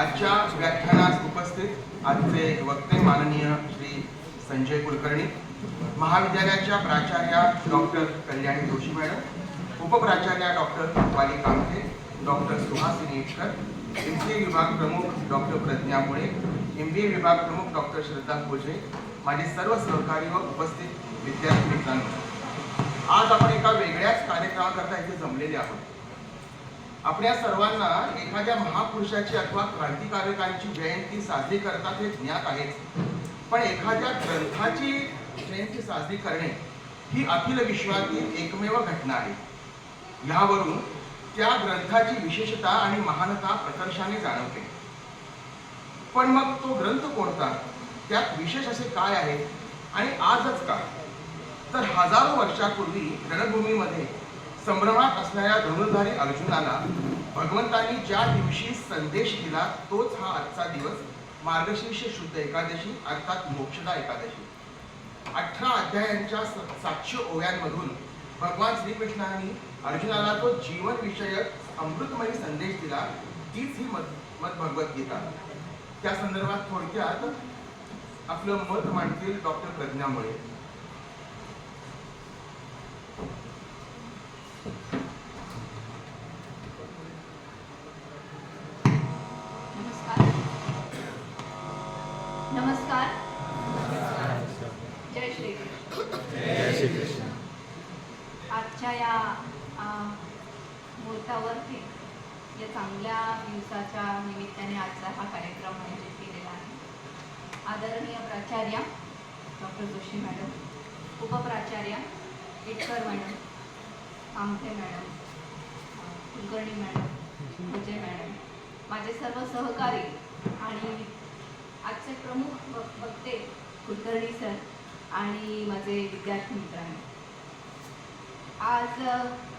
आजच्या व्याख्यानास उपस्थित आजचे वक्ते माननीय श्री संजय कुलकर्णी महाविद्यालयाच्या प्राचार्या doctor Kalyani Joshi madam उपप्राचार्या doctor Rupali Kamthe doctor Suhasini Itkar M C विभाग प्रमुख डॉक्टर प्रज्ञा मुळे एम बी ए विभाग प्रमुख डॉक्टर श्रद्धा खोजे माझे सर्व सहकारी व उपस्थित विद्यार्थी मित्रांनो. आज आपण एका वेगळ्याच कार्यक्रमाकरता इथे जमलेले आहोत. आपल्या सर्वांना एखाद्या महापुरुषाची अथवा क्रांतिकारकांची जयंती साजरी करतात हे ज्ञात आहेच पण एखाद्या ग्रंथाची जयंती साजरी करणे ही अखिल विश्वातील एकमेव घटना आहे. ह्यावरून त्या ग्रंथाची विशेषता आणि महानता प्रकर्षाने जाणवते. पण मग तो ग्रंथ कोणता? त्यात विशेष असे काय आहे? आणि आजच का? तर हजारो वर्षापूर्वी रणभूमीमध्ये संभ्रमात असणाऱ्या धनुर्धारी अर्जुनाला भगवंतांनी ज्या दिवशी संदेश दिला तोच हा आजचा दिवस. मार्गशीर्ष शुद्ध एकादशी अर्थात मोक्षदा एकादशी. अठरा अध्यायांच्या सातशे ओव्यांमधून भगवान श्रीकृष्णांनी अर्जुनाला तो जीवन विषयक अमृतमयी संदेश दिला. तीच ही मत मत भगवद्गीता त्या संदर्भात थोडक्यात आपलं मत मांडतील डॉक्टर प्रज्ञामुळे. नमस्कार. नमस्कार. जय श्री कृष्ण. आजच्या या मुहूर्तावरती या चांगल्या दिवसाच्या निमित्ताने आजचा हा कार्यक्रम आयोजित केलेला आहे. आदरणीय प्राचार्या doctor Joshi madam उपप्राचार्या Itkar madam Amte madam Kulkarni madam Vijay madam माझे सर्व सहकारी आणि आजचे प्रमुख वक्ते कुलकर्णी सर आणि माझे विद्यार्थी मित्रांनो. आज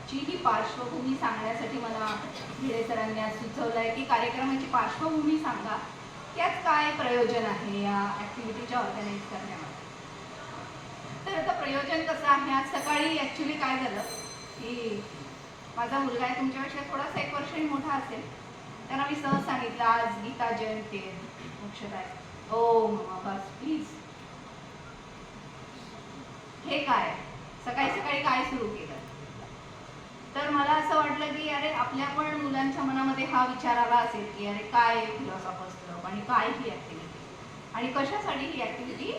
ची ही पार्श्वभूमी सांगण्यासाठी मला भिडे सरांनी आज सुचवलं आहे की कार्यक्रमाची पार्श्वभूमी सांगा. त्यात काय प्रयोजन आहे या ॲक्टिव्हिटीच्या ऑर्गनाईज करण्यामध्ये? तर आता प्रयोजन कसं आहे? आज सकाळी ॲक्च्युली काय झालं? की माझा मुलगा आहे तुमच्यापेक्षा थोडासा एक वर्षांनी मोठा असेल. त्यांना मी सहज सांगितलं आज गीता जयंती आहे. मोक्षदा आहे. मम्मा बस प्लीज हे काय? सकाळी सकाळी काय सुरू केलं? तर मला असं वाटलं की अरे आपल्या पण मुलांच्या मनामध्ये हा विचार आला असेल की अरे काय फिलॉसॉफर्स क्लब आणि काय ही ॲक्टिव्हिटी आणि कशासाठी ही ॲक्टिव्हिटी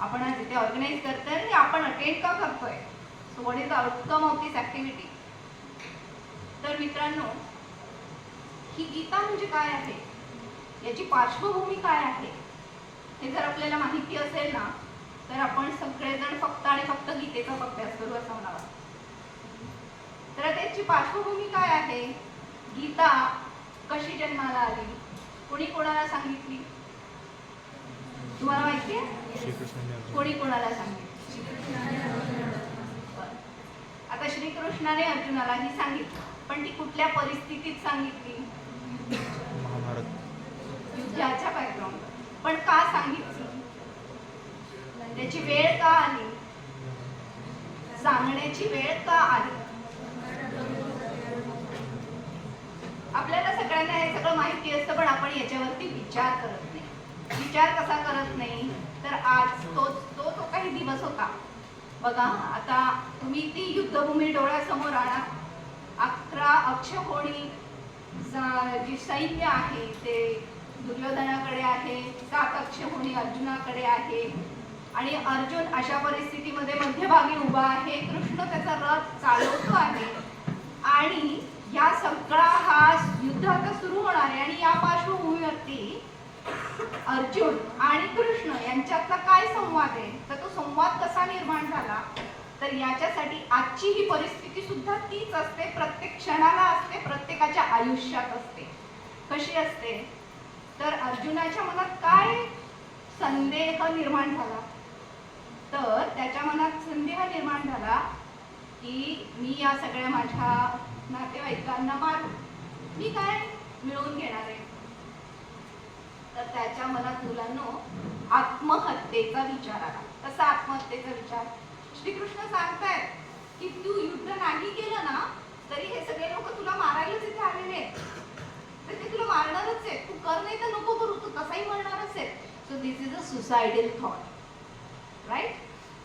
आपण आज इथे ऑर्गनाईज करतोय आणि आपण अटेंड का करतोय? So what is the outcome of this activity तर मित्रांनो ही गीता म्हणजे काय आहे? याची पार्श्वभूमी काय आहे? हे जर आपल्याला माहिती असेल ना तर आपण सगळेजण फक्त आणि फक्त गीतेचा अभ्यास करू असं वाटतं तर त्याची पार्श्वभूमी काय आहे? गीता कशी जन्माला आली? कोणी कोणाला सांगितली? तुम्हाला माहिती आहे? कोणी कोणाला सांगितली. आता श्रीकृष्णाने अर्जुनाला ही सांगितलं पण ती कुठल्या परिस्थितीत सांगितली? युद्धाच्या बॅकग्राऊंड पण का सांगितली? त्याची वेळ का आली? सांगण्याची वेळ का आली? आपल्याला सगळ्यांना हे सगळं माहिती असतं पण आपण याच्यावरती विचार करत नाही. विचार कसा करत नाही? तर आज तो तो तो काही दिवस होता. बघा आता तुम्ही ती युद्धभूमी डोळ्यासमोर आणा. अकरा अक्षकोणी सा- जी सैन्य आहे ते दुर्योधनाकडे आहे सात अक्षकोणी अर्जुनाकडे आहे. आणि अर्जुन अशा परिस्थितीमध्ये मध्यभागी उभा आहे. कृष्ण त्याचा रथ चालवतो आहे. आणि या सगळा हा युद्ध आता सुरू होणार आहे. आणि या पार्श्वभूमीवरती अर्जुन आणि कृष्ण यांच्यातला काय संवाद आहे? तर तो संवाद कसा निर्माण तर याच्यासाठी आजची ही परिस्थिती सुद्धा तीच असते. प्रत्येक क्षणाला असते प्रत्येकाच्या आयुष्यात असते. कशी असते? तर अर्जुनाच्या मनात काय संदेह निर्माण झाला? तर त्याच्या मनात संदेह निर्माण झाला की मी या सगळ्या माझ्या नातेवाईकांना मारू. मी काय मिळवून घेणार आहे? तर त्याच्या मनात मुलांनो आत्महत्येचा विचार आला. कसा आत्महत्येचा विचार? श्रीकृष्ण सांगतायत की तू युद्ध नाही केलं ना तरी हे सगळे लोक तुला मारायलाच इथे आलेले आहेत. तर ते तुला मारणारच आहे तू कर नाही तर नको करू. तू तसाही मारणारच आहे so this is a suicidal thought right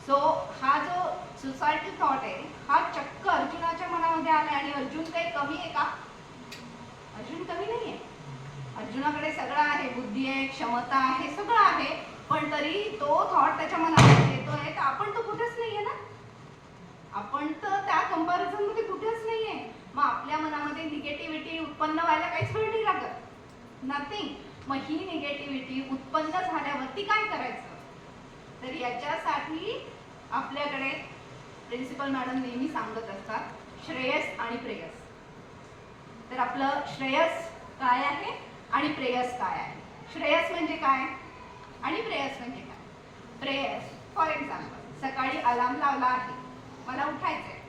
so हा जो सुसायडल थॉट आहे हा चक्क अर्जुनाच्या मनामध्ये आला आणि अर्जुन काही कमी आहे का? अर्जुन कमी नाही आहे अर्जुनाकडे सगळं आहे. बुद्धी आहे क्षमता आहे सगळं आहे. पण तरी तो थॉट त्याच्या मनामध्ये येतोय. तर आपण तो कुठेच पण तर त्या कंपॅरिझनमध्ये कुठेच नाहीये. मग आपल्या मनामध्ये निगेटिव्हिटी उत्पन्न व्हायला काहीच वेळ नाही लागत. नथिंग मग ही निगेटिव्हिटी उत्पन्न झाल्यावरती काय करायचं? तर याच्यासाठी आपल्याकडे प्रिन्सिपल मॅडम नेहमी सांगत असतात श्रेयस आणि प्रेयस. तर आपलं श्रेयस काय आहे आणि प्रेयस काय आहे? श्रेयस म्हणजे काय? आणि प्रेयस म्हणजे काय? प्रेयस फॉर एक्झाम्पल सकाळी अलार्म लावला आहे. मला उठायचंय.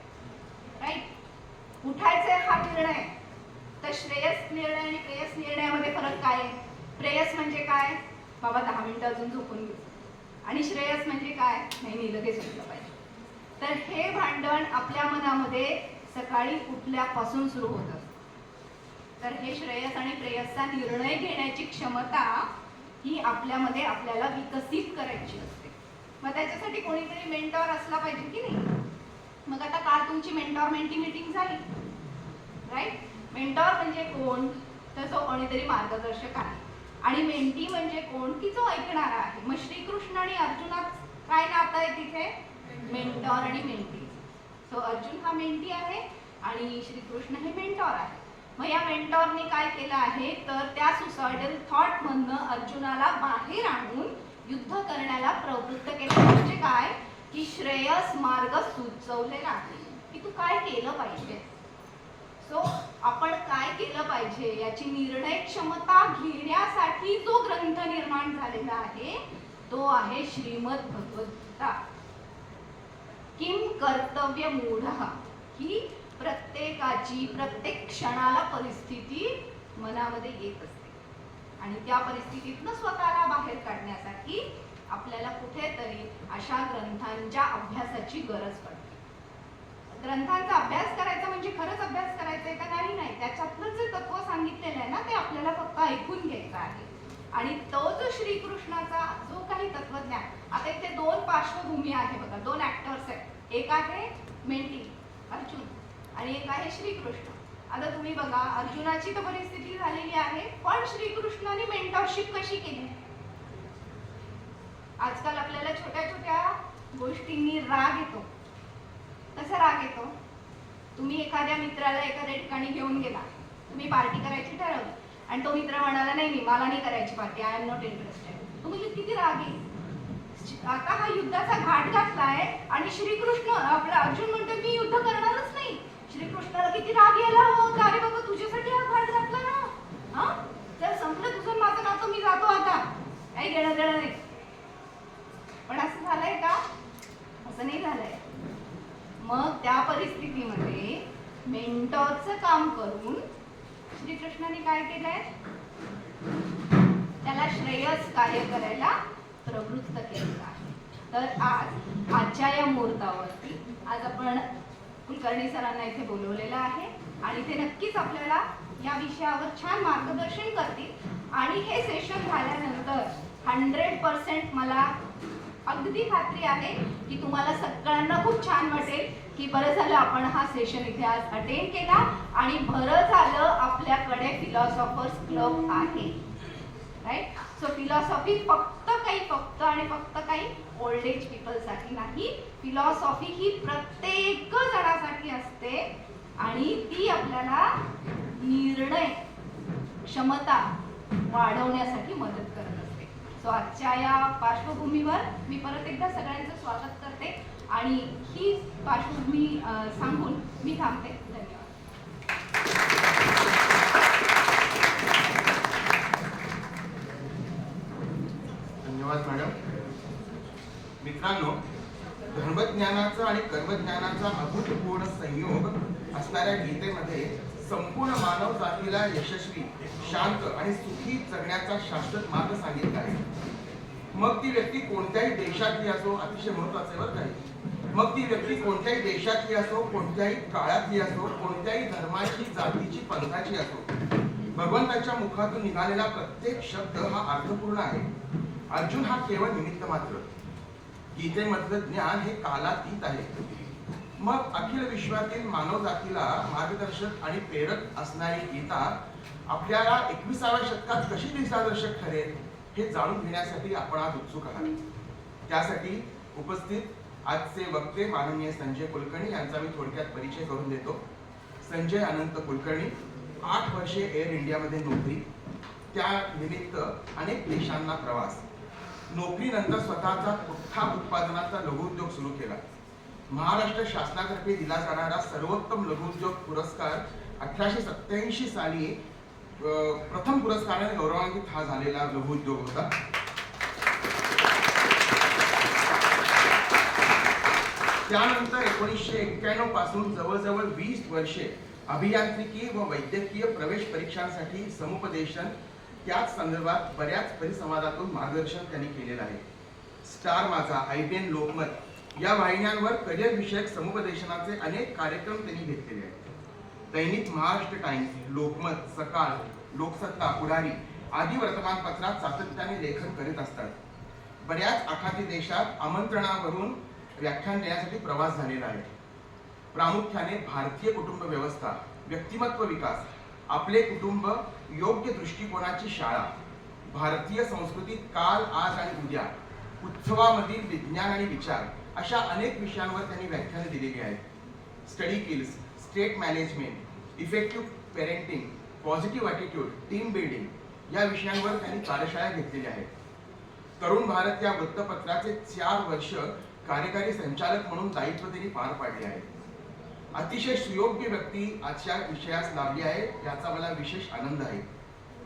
राईट उठायचंय हा निर्णय. तर श्रेयस निर्णय आणि प्रेयस निर्णयामध्ये फरक काय आहे? प्रेयस म्हणजे काय? बाबा दहा मिनिटं अजून झोपून घेऊ आणि श्रेयस म्हणजे काय? नाही मी लगेच उठलं पाहिजे. तर हे भांडण आपल्या मनामध्ये सकाळी उठल्यापासून सुरू होत. असतं तर हे श्रेयस आणि प्रेयसचा निर्णय घेण्याची क्षमता ही आपल्यामध्ये आपल्याला विकसित करायची असते. मग त्याच्यासाठी कोणीतरी मेंटॉर असला पाहिजे की नाही? मग आता काल तुमची मेंटॉर मेंटी मीटिंग झाली. राईट मेंटॉर म्हणजे कोण? तर तो कोणीतरी मार्गदर्शक आहे. आणि मेंटी म्हणजे कोण? की जो ऐकणारा आहे. मग श्रीकृष्ण आणि अर्जुनात काय नातं आहे तिथे? मेंटॉर आणि मेंटी सो अर्जुन हा मेंटी आहे आणि श्रीकृष्ण हे मेंटॉर आहे. मग या मेंटॉरने काय केलं आहे? तर त्या सुसायडल थॉटमधनं अर्जुनाला बाहेर आणून युद्ध करण्याला प्रवृत्त केलं. म्हणजे काय? की श्रेयस मार्ग सुचवलेला आहे की तू काय केलं पाहिजे? सो आपण काय केलं पाहिजे? याची निर्णय क्षमता घेण्यासाठी जो ग्रंथ निर्माण झालेला आहे तो आहे श्रीमद भगवद्गीता. किम कर्तव्य मूढ? ही प्रत्येकाची प्रत्येक क्षणाला परिस्थिती मनामध्ये येत असते. आणि त्या परिस्थितीतनं स्वतःला बाहेर काढण्यासाठी आपल्याला कुठेतरी अशा ग्रंथांच्या अभ्यासाची गरज पडते. ग्रंथांचा अभ्यास करायचा म्हणजे खरंच अभ्यास करायचा आहे का? नाही नाही. त्याच्यातलं जे तत्व सांगितलेलं आहे ना ते आपल्याला फक्त ऐकून घ्यायचं आहे. आणि तो जो श्रीकृष्णाचा जो काही तत्वज्ञान आता इथे दोन पार्श्वभूमी आहे बघा. दोन ऍक्टर्स आहेत. एक आहे मेंटी अर्जुन. आणि एक आहे श्रीकृष्ण. आता तुम्ही बघा अर्जुनाची तर परिस्थिती झालेली आहे पण श्रीकृष्णाने मेंटॉरशिप कशी केली? आजकाल आपल्याला छोट्या छोट्या गोष्टींनी राग येतो. कसा राग येतो? तुम्ही एखाद्या मित्राला एखाद्या ठिकाणी घेऊन गेला. तुम्ही पार्टी करायची ठरवली. आणि तो मित्र म्हणाला नाही नाही मला नाही करायची party. I am not interested तुम्ही किती राग. येईल आता हा युद्धाचा घाट घातलाय आणि श्रीकृष्ण आपला अर्जुन म्हणतो मी युद्ध करणारच नाही. श्रीकृष्णाला किती राग यायला का अरे बाबा तुझ्यासाठी हा घाट घातला ना. हा? जर संपलं तुझं माझं नातं. मी जातो आता. काही घेणं देणं नाही पण असं झालंय का? असं नाही झालंय. मग त्या परिस्थितीमध्ये मेंटॉरचं काम करून श्रीकृष्णाने काय केलंय? त्याला श्रेयस कार्य करायला प्रवृत्त केलेलं आहे. तर आज आजच्या या मुहूर्तावरती आज आपण कुलकर्णी सरांना इथे बोलवलेलं आहे आणि ते नक्कीच आपल्याला या विषयावर छान मार्गदर्शन करतील. आणि हे सेशन झाल्यानंतर हंड्रेड पर्सेंट मला अगदी खात्री आहे की तुम्हाला सगळ्यांना खूप छान वाटेल की बरं झालं आपण हा सेशन इथे आज अटेंड केला आणि बरं झालं आपल्याकडे फिलॉसॉफर्स क्लब आहे. राईट सो फिलॉसॉफी फक्त काही फक्त आणि फक्त काही ओल्ड एज पीपलसाठी नाही. फिलॉसॉफी ही प्रत्येक जणासाठी असते आणि ती आपल्याला निर्णय क्षमता वाढवण्यासाठी मदत करते. सो आजच्या या पार्श्वभूमीवर मी परत एकदा सगळ्यांचं स्वागत करते आणि ही पार्श्वभूमी सांगून मी थांबते. धन्यवाद. धन्यवाद मॅडम. मित्रांनो धर्मज्ञानाचा आणि कर्मज्ञानाचा अभूतपूर्ण संयोग असणाऱ्या गीतेमध्ये संपूर्ण मानव जातीला यशस्वी शांत आणि सुखी जगण्याचा शाश्वत मार्ग सांगितला आहे. मग ती व्यक्ती कोणत्याही देशातली असो अतिशय महत्वाचं आहे बरं काही मग ती व्यक्ती कोणत्याही देशातली असो कोणत्याही काळातली असो कोणत्याही धर्माची जातीची पंथाची असो भगवंताच्या मुखातून निघालेला प्रत्येक शब्द हा अर्थपूर्ण आहे. अर्जुन हा केवळ निमित्त मात्र. गीतेमधलं ज्ञान हे कालातीत आहे. मग अखिल विश्वातील मानव जातीला मार्गदर्शक आणि प्रेरक असणारी गीता आपल्याला एकविसाव्या शतकात कशी दिशादर्शक ठरेल हे जाणून घेण्यासाठी आपण आज उत्सुक आहात. त्यासाठी उपस्थित आजचे वक्ते माननीय संजय कुलकर्णी यांचा मी थोडक्यात परिचय करून देतो. संजय अनंत कुलकर्णी आठ वर्षे एअर इंडियामध्ये नोकरी त्या निमित्त अनेक देशांना प्रवास. नोकरीनंतर स्वतःचा उत्थान उत्पादनाचा लघुउद्योग सुरू केला. महाराष्ट्र शासनातर्फे दिला जाणारा सर्वोत्तम लघुउद्योग पुरस्कार अठराशे सत्त्याऐंशी साली प्रथम पुरस्काराने गौरवान्वित हा झालेला लघुउद्योग होता. त्यानंतर एकोणीसशे एक्क्याण्णवपासून जवळजवळ वीस वर्षे अभियांत्रिकी व वैद्यकीय प्रवेश परीक्षांसाठी समुपदेशन त्याच संदर्भात बऱ्याच परिसंवादातून मार्गदर्शन त्यांनी केलेलं आहे. स्टार माझा आय बी एन लोकमत. या वाहिन्यांवर करिअर विषयक समुपदेशनाचे अनेक कार्यक्रम त्यांनी घेतलेले आहेत. दैनिक महाराष्ट्र टाइम्स लोकमत सकाळ लोकसत्ता पुढारी आदी वर्तमानपत्रात सातत्याने लेखन करीत असतात. बऱ्याच आखाती देशात आमंत्रणावरून व्याख्यान देण्यासाठी प्रवास झालेला आहे. प्रामुख्याने भारतीय कुटुंब व्यवस्था व्यक्तिमत्व विकास आपले कुटुंब योग्य दृष्टिकोनाची शाळा भारतीय संस्कृतीत काल आज आणि उद्या उत्सवामधील विज्ञान आणि विचार अशा अनेक विषयांवर त्यांनी व्याख्यानं दिलेली आहेत. Study skills state management effective parenting positive attitude team building या विषयांवर त्यांनी कार्यशाळा घेतलेल्या आहेत. तरुण भारत या वृत्तपत्राचे चार वर्ष कार्यकारी संचालक म्हणून दायित्व त्यांनी पार पाडले आहे अतिशय सुयोग्य व्यक्ती आजच्या विषयास लाभली आहे याचा मला विशेष आनंद आहे.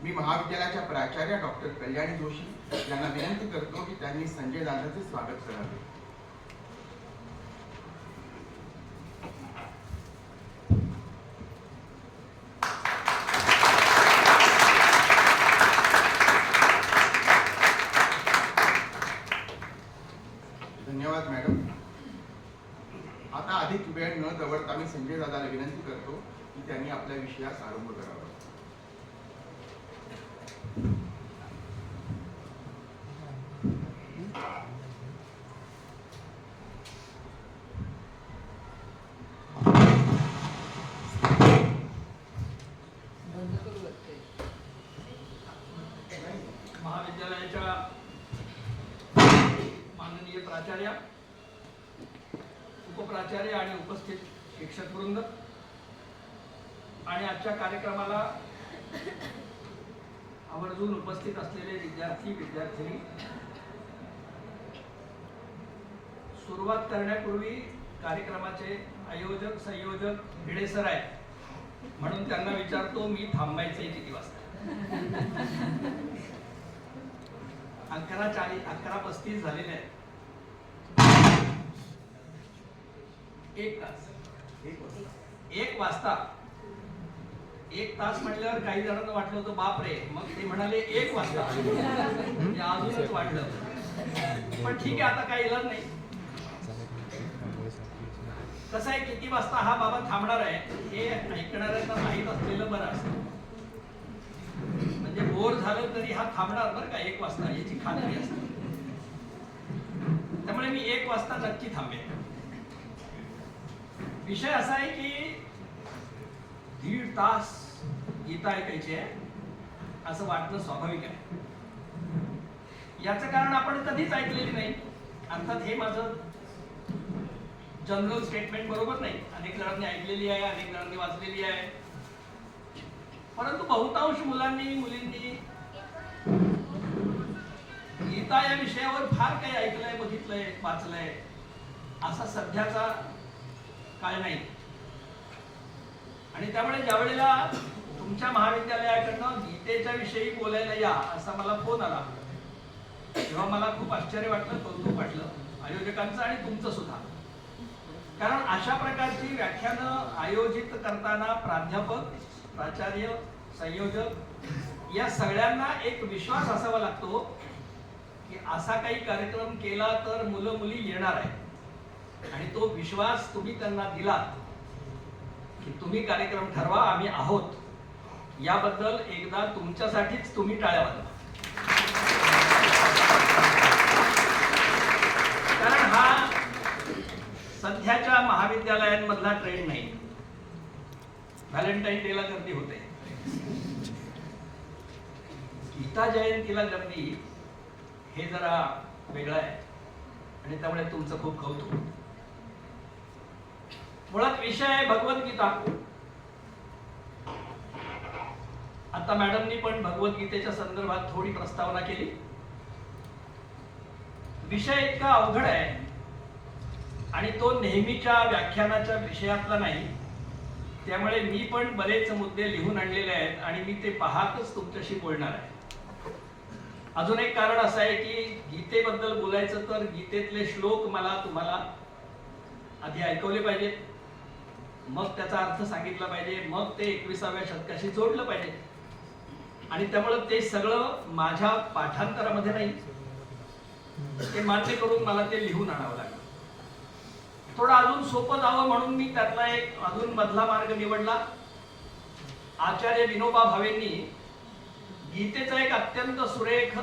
मी महाविद्यालयाच्या प्राचार्य डॉक्टर कल्याणी जोशी यांना विनंती करतो की त्यांनी संजय दादाचे स्वागत करावे धन्यवाद मॅडम आता अधिक वेळ न दवडता मी संजय दादाला विनंती करतो की त्यांनी आपल्या विषयास आरंभ करावा महाविद्यालयाच्या माननीय प्राचार्य उपप्राचार्य आणि उपस्थित शिक्षक वृंद आणि आजच्या कार्यक्रमाला आवर्जून उपस्थित असलेले विद्यार्थी विद्यार्थिनी सुरुवात करण्यापूर्वी कार्यक्रमाचे आयोजक संयोजक भिडे सर आहेत. म्हणून त्यांना विचारतो मी थांबायचे किती वाजता? अकरा चाळीस अकरा पस्तीस झालेले आहेत. एक तास. एक वाजता. एक तास म्हटल्यावर काही जणांना वाटलं होतं बापरे मग ते म्हणाले एक वाजता. म्हणजे अजूनच वाढलं. पण ठीक आहे आता काही इलाज नाही. कसं आहे किती वाजता हा बाबा थांबणार आहे हे ऐकणाऱ्यांना माहीत असलेलं बरं असत. म्हणजे बोर झालं तरी हा थांबणार बरं का एक वाजता याची खात्री असते. त्यामुळे मी एक वाजता नक्की थांबेन. विषय असा आहे की दीड तास गीता ऐकायची आहे असं वाटणं स्वाभाविक आहे. याचं कारण आपण कधीच ऐकलेली नाही. अर्थात हे माझं जनरल स्टेटमेंट बरोबर नाही. अनेक जणांनी ऐकलेली आहे अनेक जणांनी वाचलेली आहे. परंतु बहुतांश मुलांनी मुलींनी गीता या विषयावर फार काही ऐकलंय बघितलंय वाचलंय. असा सध्याचा काळ नाही. आणि त्यामुळे ज्या वेळेला तुमच्या महाविद्यालयाकडनं गीतेच्या विषयी बोलायला या असा मला फोन आला. तेव्हा मला खूप आश्चर्य वाटलं कौतुक वाटलं आयोजकांचं आणि तुमचं सुद्धा. कारण अशा प्रकारची व्याख्यानं आयोजित करताना प्राध्यापक प्राचार्य संयोजक या सगळ्यांना एक विश्वास असावा लागतो की असा काही कार्यक्रम केला तर मुलं मुली येणार आहे आणि तो विश्वास तुम्ही त्यांना दिलात की तुम्ही कार्यक्रम ठरवा आम्ही आहोत. याबद्दल एकदा तुमच्यासाठीच तुम्ही टाळ्या वाजवा. कारण हा सध्याच्या महाविद्यालयांमधला ट्रेंड नाही. व्हॅलेंटाईन डेला गर्दी होते. गीता जयंतीला गर्दी हे जरा वेगळं आहे. आणि त्यामुळे तुमचं खूप कौतुक. मुळात विषय आहे भगवद्गीता. आता मॅडमनी पण भगवद्गीतेच्या संदर्भात थोडी प्रस्तावना केली. विषय इतका अवघड आहे आणि तो नेहमीच्या व्याख्यानाच्या विषयातला नाही. त्यामुळे मी पण बरेच मुद्दे लिहून आणलेले आहेत आणि मी ते पाहतच तुमच्याशी बोलणार आहे. अजून एक कारण असं आहे की गीतेबद्दल बोलायचं तर गीतेतले श्लोक मला तुम्हाला आधी ऐकवले पाहिजेत. मग त्याचा अर्थ सांगितला पाहिजे मग ते एकविसाव्या शतकाशी जोडलं पाहिजे. आणि त्यामुळं ते सगळं माझ्या पाठांतरामध्ये नाही. ते मान्य करून मला ते लिहून आणावं लागलं. थोडं अजून सोपं जावं म्हणून मी त्यातला एक अजून मधला मार्ग निवडला. आचार्य विनोबा भावेंनी गीतेचा एक अत्यंत सुरेख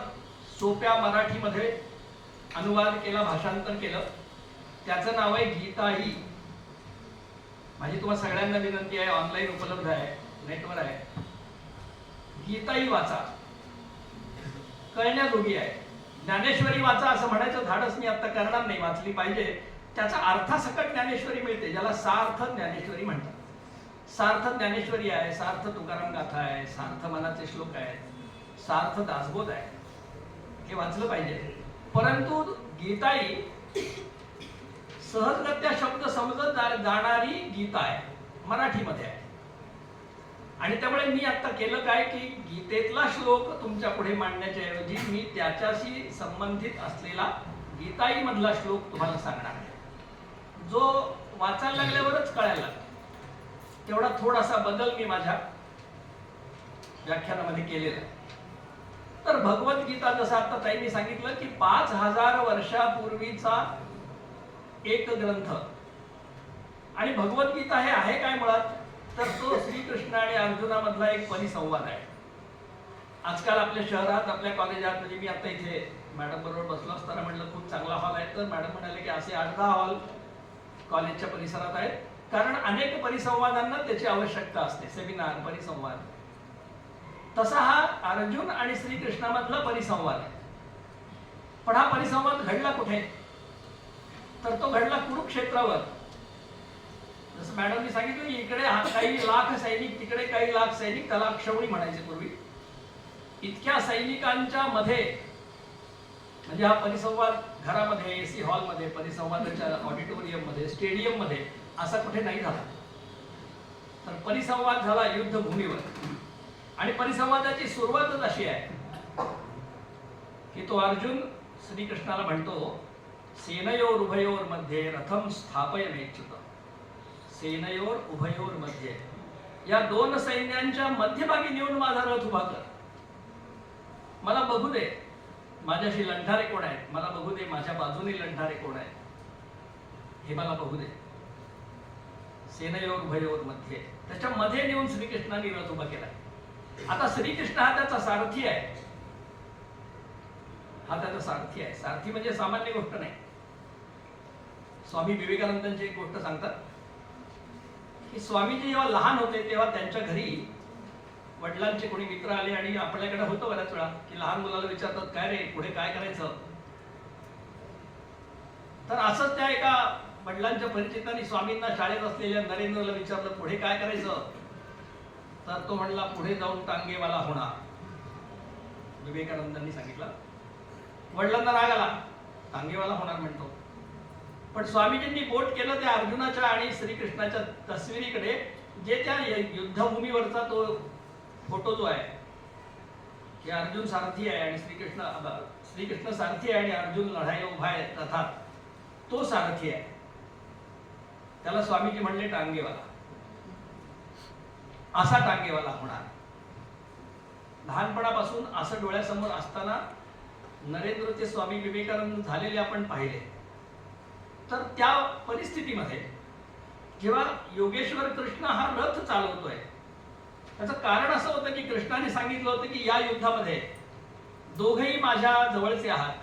सोप्या मराठीमध्ये अनुवाद केला भाषांतर केलं. त्याचं नाव आहे गीताही. माझी तुम्हाला सगळ्यांना विनंती आहे ऑनलाईन उपलब्ध आहे नेटवर आहे. गीताही वाचा. कळण्याजोगी आहे. ज्ञानेश्वरी वाचा असं म्हणायचं धाडस मी आता करणार नाही वाचली पाहिजे. त्याचा अर्थासकट ज्ञानेश्वरी मिळते ज्याला सार्थ ज्ञानेश्वरी म्हणतात. सार्थ ज्ञानेश्वरी आहे सार्थ तुकाराम गाथा आहे सार्थ मनाचे श्लोक आहेत सार्थ दासबोध आहे. हे वाचलं पाहिजे. परंतु गीताई सहजगत्या शब्द समजत जा- जाणारी गीता आहे. मराठीमध्ये आहे. आणि त्यामुळे मी आता केलं काय की गीतेतला श्लोक तुमच्यापुढे मांडण्याच्या ऐवजी मी त्याच्याशी संबंधित असलेला गीताई मधला श्लोक तुम्हाला सांगणार आहे. जो वाचायला लागल्यावरच कळायला लागतो. तेवढा थोडासा बदल मी माझ्या व्याख्यानामध्ये केलेला आहे. तर भगवद्गीता जसं आता ताईंनी सांगितलं की पाच हजार वर्षापूर्वीचा एक ग्रंथ. आणि भगवद्गीता हे आहे काय मुळात? तर तो श्रीकृष्ण आणि अर्जुनामधला एक परिसंवाद आहे. आजकाल आपल्या शहरात आपल्या कॉलेजात म्हणजे मी आता इथे मॅडम बरोबर बसलो असताना म्हटलं खूप चांगला हॉल आहे. तर मॅडम म्हणाले की असे आठ दहा हॉल कॉलेजच्या परिसरात आहेत. कारण अनेक परिसंवादांना त्याची आवश्यकता असते. सेमिनार परिसंवाद. तसा हा अर्जुन आणि श्रीकृष्णामधला परिसंवाद आहे. पण हा परिसंवाद घडला कुठे? तर तो घडला कुरुक्षेत्रावर. जसं मॅडमनी सांगितलं की इकडे हा- काही लाख सैनिक तिकडे काही लाख सैनिक त्याला क्षवणी म्हणायचे पूर्वी. इतक्या सैनिकांच्या मध्ये म्हणजे हा परिसंवाद घरामध्ये एसी हॉलमध्ये परिसंवादाच्या ऑडिटोरियममध्ये स्टेडियममध्ये असा कुठे नाही झाला. तर परिसंवाद झाला युद्धभूमीवर. आणि परिसंवादाची सुरुवातच अशी आहे की तो अर्जुन श्रीकृष्णाला म्हणतो सेनयोर उभयोरमध्ये रथम स्थापयन मेच्युत सेनयोर उभयोरमध्ये या दोन सैन्यांच्या मध्यभागी नेऊन माझा रथ उभा कर। मला बघू दे माझ्याशी लंढारे कोण आहेत? मला बघू दे माझ्या बाजूने लंढारे कोण आहेत? हे मला बघू दे। सेनयोर उभयोरमध्ये त्याच्या मध्ये नेऊन श्रीकृष्णाने रथ उभा केला। आता श्रीकृष्ण हा त्याचा सारथी आहे। हा त्याचा सारथी आहे। सारथी म्हणजे सामान्य गोष्ट नाही। स्वामी विवेकानंदांची एक गोष्ट सांगतात की स्वामीजी जेव्हा लहान होते तेव्हा त्यांच्या घरी वडिलांचे कोणी मित्र आले आणि आपल्याकडे होतं बऱ्याच वेळा की लहान मुलाला विचारतात काय रे पुढे काय करायचं? तर असंच त्या एका वडिलांच्या परिचितांनी स्वामींना शाळेत असलेल्या नरेंद्रला विचारलं पुढे काय करायचं? तर तो म्हणला पुढे जाऊन टांगेवाला होणार. विवेकानंदांनी सांगितलं. वडिलांना राग आला टांगेवाला होणार म्हणतो. पण स्वामीजींनी बोट केलं त्या अर्जुनाच्या आणि श्रीकृष्णाच्या तस्वीरीकडे जे त्या युद्धभूमीवरचा तो फोटो जो आहे की अर्जुन सारथी आहे आणि श्रीकृष्ण श्रीकृष्ण सारथी आहे आणि अर्जुन लढाई उभा आहे रथात तो सारथी आहे. त्याला स्वामीजी म्हणले टांगेवाला. असा टांगेवाला होणार. लहानपणापासून असं डोळ्यासमोर असताना नरेंद्रचे स्वामी विवेकानंद झालेले आपण पाहिले. तर त्या परिस्थितीमध्ये जेव्हा योगेश्वर कृष्ण हा रथ चालवतोय त्याचं कारण असं होतं की कृष्णाने सांगितलं होतं की या युद्धामध्ये दोघेही माझ्या जवळचे आहात.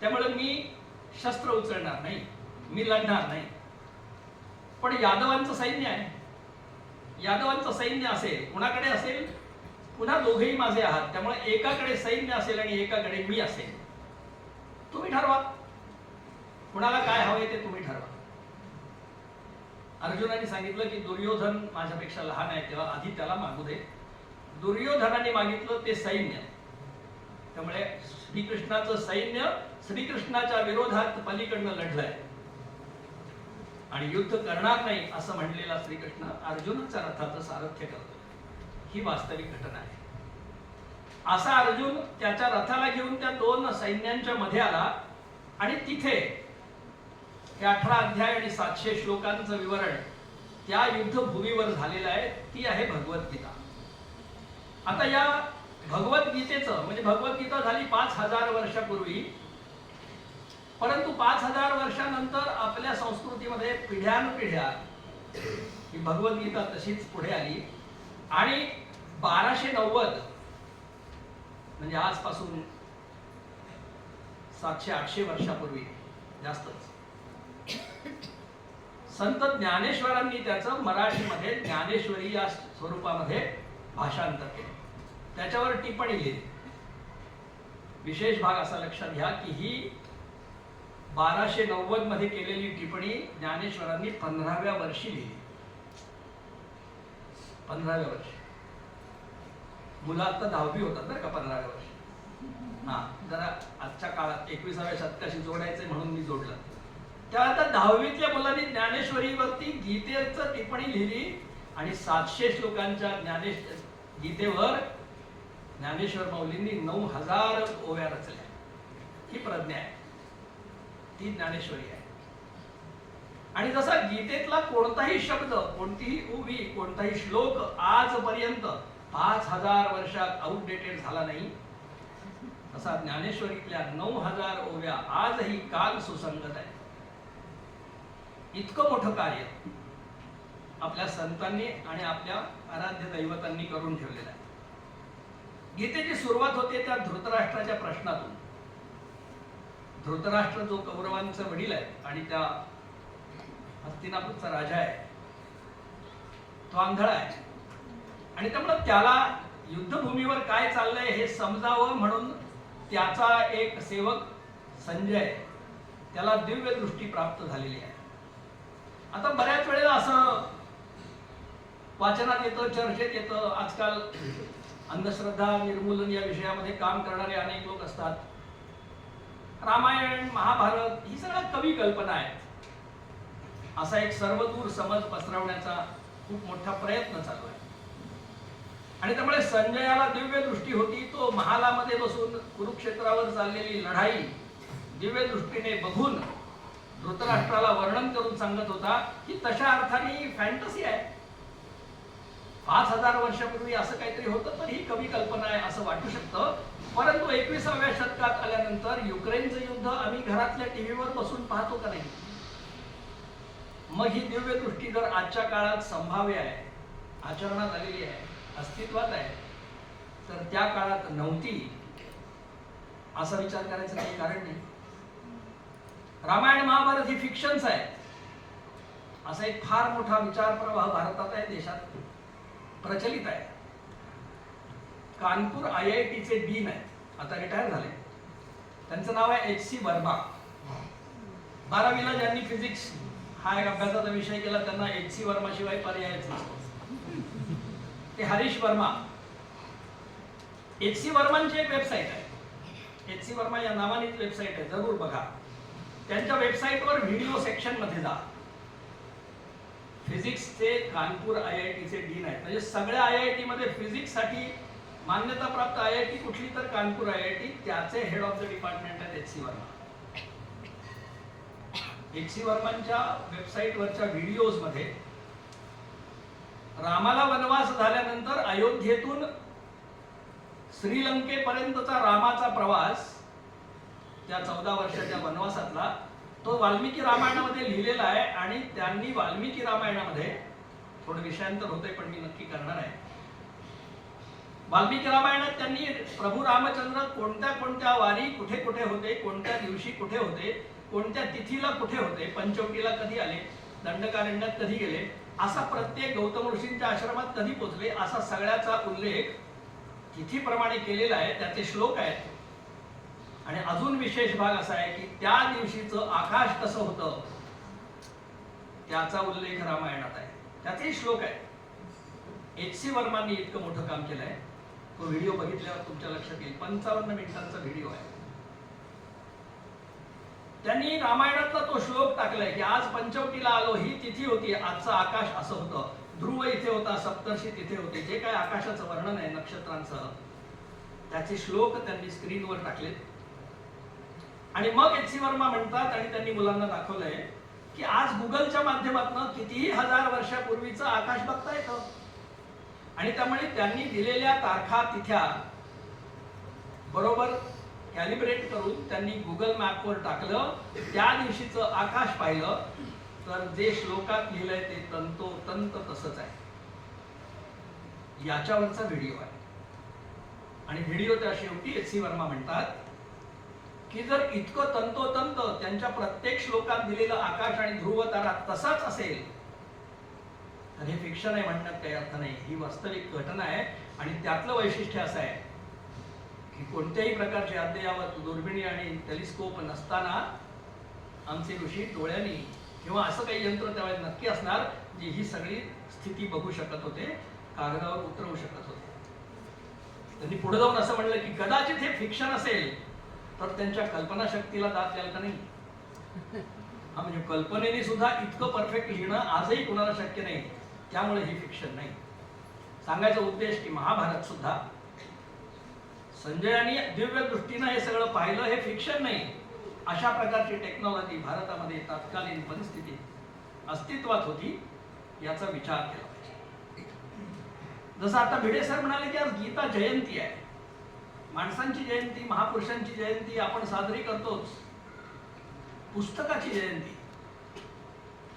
त्यामुळे मी शस्त्र उचलणार नाही मी लढणार नाही. पण यादवांचं सैन्य आहे. यादवांचं सैन्य असेल कुणाकडे असेल? पुन्हा दोघेही माझे आहात. त्यामुळे एकाकडे सैन्य असेल आणि एकाकडे मी असेल. तुम्ही ठरवा. कुणाला काय हवंय ते तुम्ही ठरवा. अर्जुनाने सांगितलं की दुर्योधन माझ्यापेक्षा लहान आहे तेव्हा आधी त्याला मागू दे. दुर्योधनाने मागितलं ते सैन्य. त्यामुळे श्रीकृष्णाचं सैन्य श्रीकृष्णाच्या विरोधात पलीकडनं लढलंय. आणि युद्ध करणार नाही असं म्हणलेला श्रीकृष्ण अर्जुनाच्या रथाचं सारथ्य करतो ही वास्तविक घटना आहे. असा अर्जुन त्याच्या रथाला घेऊन त्या दोन सैन्यांच्या मध्ये आला आणि तिथे हे अठरा अध्याय आणि सातशे श्लोकांचं विवरण त्या युद्धभूमीवर झालेलं आहे ती आहे भगवद्गीता. आता या भगवद्गीतेचं म्हणजे भगवद्गीता झाली पाच हजार वर्षापूर्वी परंतु पाच हजार वर्षानंतर आपल्या संस्कृतीमध्ये पिढ्यानपिढ्या ही भगवद्गीता तशीच पुढे आली. आणि बाराशे नव्वद म्हणजे आजपासून सातशे आठशे वर्षापूर्वी जास्तच. संत ज्ञानेश्वरांनी त्याचं मराठीमध्ये ज्ञानेश्वरी या स्वरूपामध्ये भाषांतर केलं. त्याच्यावर टिप्पणी लिहिली. विशेष भाग असा लक्षात घ्या की ही बाराशे नव्वदमध्ये केलेली टिप्पणी ज्ञानेश्वरांनी पंधराव्या वर्षी लिहिली. पंधराव्या वर्षी. मुलं आता दहावी होतात बरं का पंधराव्या वर्षी. हा जरा आजच्या काळात एकविसाव्या शतकाशी जोडायचं म्हणून मी जोडलं. त्यानंतर दहावीतल्या मुलांनी ज्ञानेश्वरीवरती गीतेचं टिप्पणी लिहिली आणि सातशे श्लोकांच्या ज्ञानेश गीतेवर ज्ञानेश्वर माऊलींनी नऊ हजार ओव्या रचल्या. ही प्रज्ञा आहे. ती ज्ञानेश्वरी आहे. आणि जसा गीतेतला कोणताही शब्द कोणतीही उभी कोणताही श्लोक आजपर्यंत पाच हजार वर्षात आउटडेटेड झाला नाही तसा ज्ञानेश्वरीतल्या नऊ हजार ओव्या आजही काल सुसंगत आहे इतकं मोठं कार्य आपल्या संतांनी आणि आपल्या आराध्य दैवतांनी करून ठेवलेलं आहे. गीतेची सुरुवात होते त्या धृतराष्ट्राच्या प्रश्नातून. धृतराष्ट्र जो कौरवांचा वडील आहे आणि त्या हस्तिनापूरचा राजा आहे तो आंधळा आहे. आणि त्यामुळे त्याला युद्धभूमीवर काय चाललंय हे समजावं म्हणून त्याचा एक सेवक संजय त्याला दिव्य दृष्टी प्राप्त झालेली आहे. आता बऱ्याच वेळेला असं वाचनात येतं चर्चेत येतं. आजकाल अंधश्रद्धा निर्मूलन या विषयामध्ये काम करणारे अनेक लोक असतात. रामायण महाभारत ही सगळ्या कवी कल्पना आहेत. असा एक सर्वदूर समज पसरवण्याचा खूप मोठा प्रयत्न चालू आहे. आणि त्यामुळे संजयाला दिव्य दृष्टी होती. तो महालामध्ये बसून कुरुक्षेत्रावर चाललेली लढाई दिव्य दृष्टीने बघून धृतराष्ट्राला वर्णन करून सांगत होता की तशा अर्थाने फॅन्टसी आहे. पाच हजार वर्षापूर्वी असं काहीतरी होतं तर ही कवी कल्पना आहे असं वाटू शकतं. परंतु एकविसाव्या शतकात आल्यानंतर युक्रेनचं युद्ध आम्ही घरातल्या टीव्हीवर बसून पाहतो का नाही? मग ही दिव्य दृष्टी जर आजच्या काळात संभाव्य आहे आचरणात आलेली आहे अस्तित्वात आहे तर त्या काळात नव्हती. असा विचार करायचं काही कारण नाही. रामायण महाभारत ही फिक्शन्स आहे. असा एक फार मोठा विचार प्रवाह भारतात आहे देशात प्रचलित आहे. कानपूर आय आय टीचे डीन आहेत. आता रिटायर झाले. त्यांचं नाव आहे एच सी वर्मा. बारावीला ज्यांनी फिजिक्स हा एक अभ्यासाचा विषय केला त्यांना एच सी वर्मा शिवाय पर्यायच नसतो. ते हरीश वर्मा. एच सी वर्मांची एक वेबसाईट आहे. एच सी वर्मा या नावानेच वेबसाईट आहे. जरूर बघा. त्यांच्या वेबसाईटवर व्हिडिओ सेक्शनमध्ये जा. फिजिक्सचे कानपूर आय आय टीचे डीन आहेत. म्हणजे सगळ्या आय आय टीमध्ये मध्ये फिजिक्ससाठी मान्यताप्राप्त आय आय टी कुठली तर कानपूर आय आय टी त्याचे हेड ऑफ द डिपार्टमेंट आहेत H C Verma H C वर्मांच्या वेबसाईटवरच्या व्हिडिओजमध्ये रामाला वनवास झाल्यानंतर अयोध्येतून श्रीलंकेपर्यंतचा रामाचा प्रवास त्या चौदा वर्षाच्या वनवासातला तो वाल्मिकी रामायणामध्ये लिहिलेला आहे आणि त्यांनी वाल्मिकी रामायणामध्ये थोडं विषयांतर होतंय पण मी नक्की करणार आहे. वाल्मिकी रामायणात त्यांनी प्रभू रामचंद्र कोणत्या कोणत्या वारी कुठे कुठे होते कोणत्या दिवशी कुठे होते कोणत्या तिथीला कुठे होते पंचवटीला कधी आले दंडकारण्यात कधी गेले असा प्रत्येक गौतम ऋषींच्या आश्रमात कधी पोचले असा सगळ्याचा उल्लेख तिथीप्रमाणे केलेला आहे त्याचे श्लोक आहेत. आणि अजून विशेष भाग असा आहे की त्या दिवशीचं आकाश कसं होतं त्याचा उल्लेख रामायणात आहे. त्याचे श्लोक आहे. एच सी वर्मांनी इतकं मोठं काम केलंय. तो व्हिडिओ बघितल्यावर तुमच्या लक्षात येईल. पंचावन्न मिनिटांचा व्हिडिओ आहे. त्यांनी रामायणातला तो श्लोक टाकलाय की आज पंचवटीला आलो ही तिथी होती आजचं आकाश असं होतं. ध्रुव इथे होता सप्तर्षी तिथे होते. जे काय आकाशाचं वर्णन आहे नक्षत्रांसह त्याचे श्लोक त्यांनी स्क्रीनवर टाकलेत. आणि मग एच सी वर्मा म्हणतात आणि त्यांनी मुलांना दाखवलंय की आज गुगलच्या माध्यमातून कितीही हजार वर्षापूर्वीचं आकाश बघता येतं. आणि त्यामुळे त्यांनी दिलेल्या तारखा तिथ्या बरोबर कॅलिब्रेट करून त्यांनी गुगल मॅपवर टाकलं. त्या दिवशीचं आकाश पाहिलं. तर जे श्लोकात लिहिलंय ते तंतोतंत तसंच आहे. याच्यावरचा व्हिडिओ आहे. आणि व्हिडिओ त्या शेवटी एच सी वर्मा म्हणतात. की जर इतकं तंतोतंत त्यांच्या प्रत्येक श्लोकात दिलेलं आकाश आणि ध्रुव तारा तसाच असेल तर हे फिक्शन आहे म्हणण्यात काही अर्थ नाही. ही वास्तविक घटना आहे आणि त्यातलं वैशिष्ट्य असं आहे की कोणत्याही प्रकारचे अद्ययावत दुर्बिणी आणि टेलिस्कोप नसताना आमचे ऋषी डोळ्यांनी किंवा असं काही यंत्र त्यावेळेस नक्की असणार जी ही सगळी स्थिती बघू शकत होते कागदावर उतरवू शकत होते. त्यांनी पुढे जाऊन असं म्हणलं की कदाचित हे फिक्शन असेल तर त्यांच्या कल्पनाशक्तीला दाद द्याल का नाही? हा म्हणजे कल्पनेने सुद्धा इतकं परफेक्ट लिहिणं आजही कुणाला शक्य नाही. त्यामुळे ही फिक्शन नाही. सांगायचा उद्देश की महाभारत सुद्धा संजयानी दिव्य दृष्टीनं हे सगळं पाहिलं हे फिक्शन नाही. अशा प्रकारची टेक्नॉलॉजी भारतामध्ये तत्कालीन परिस्थिती अस्तित्वात होती याचा विचार केला पाहिजे. जसं आता भिडे सर म्हणाले की आज गीता जयंती आहे. माणसांची जयंती महापुरुषांची जयंती आपण साजरी करतोच. पुस्तकाची जयंती.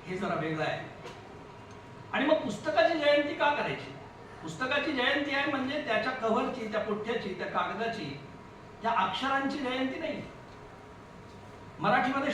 हे जरा वेगळं आहे. आणि मग पुस्तकाची जयंती का करायची? पुस्तकाची जयंती आहे म्हणजे त्याच्या कव्हरची त्या पुठ्याची त्या कागदाची त्या अक्षरांची जयंती नाही. मराठीमध्ये